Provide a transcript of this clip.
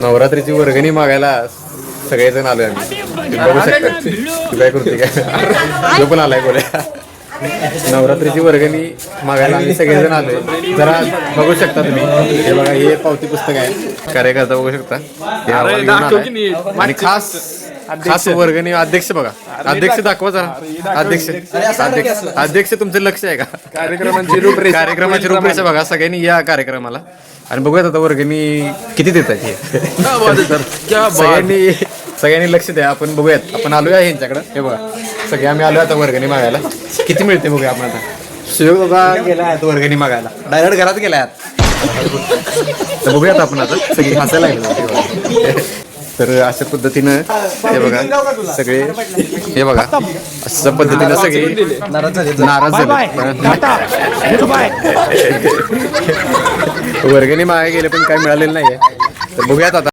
नवरात्रीची वर्गणी मागायला सगळेजण आलोय आम्ही. बघू काय करते काय? तो पण आलाय बोला. नवरात्रीची वर्गणी मागायला आम्ही सगळेजण आलोय. जरा बघू शकता तुम्ही. हे बघा हे पावती पुस्तक आहे. कार्यकर्ता बघू शकता. आणि खास खास वर्गणी अध्यक्ष बघा. अध्यक्ष दाखवा. जरा. अध्यक्ष. अध्यक्ष अध्यक्ष. तुमचं लक्ष आहे का? कार्यक्रमांची रूपरेषा. कार्यक्रमाची रूपरेषा बघा. सगळ्यांनी या कार्यक्रमाला. आणि बघूयात आता वर्गणी किती देतात हे. सगळ्यांनी सगळ्यांनी लक्ष द्या. आपण बघूयात. आपण आलोय आहे यांच्याकडे. हे बघा. सगळे आम्ही आलोय आता वर्गणी मागायला. किती मिळते बघूया आपण आता? सुयोग दादा गेला आहेत वर्गणी मागायला. डायरेक्ट घरात गेला आहेत. बघूयात आपण आता. सगळी हसायला लागले. तर अशा पद्धतीनं हे बघा सगळे हे बघा अशा पद्धतीनं सगळे नाराज झाले वर्गणी मागे गेले पण काय मिळालेलं नाहीये. तर बघूयात आता.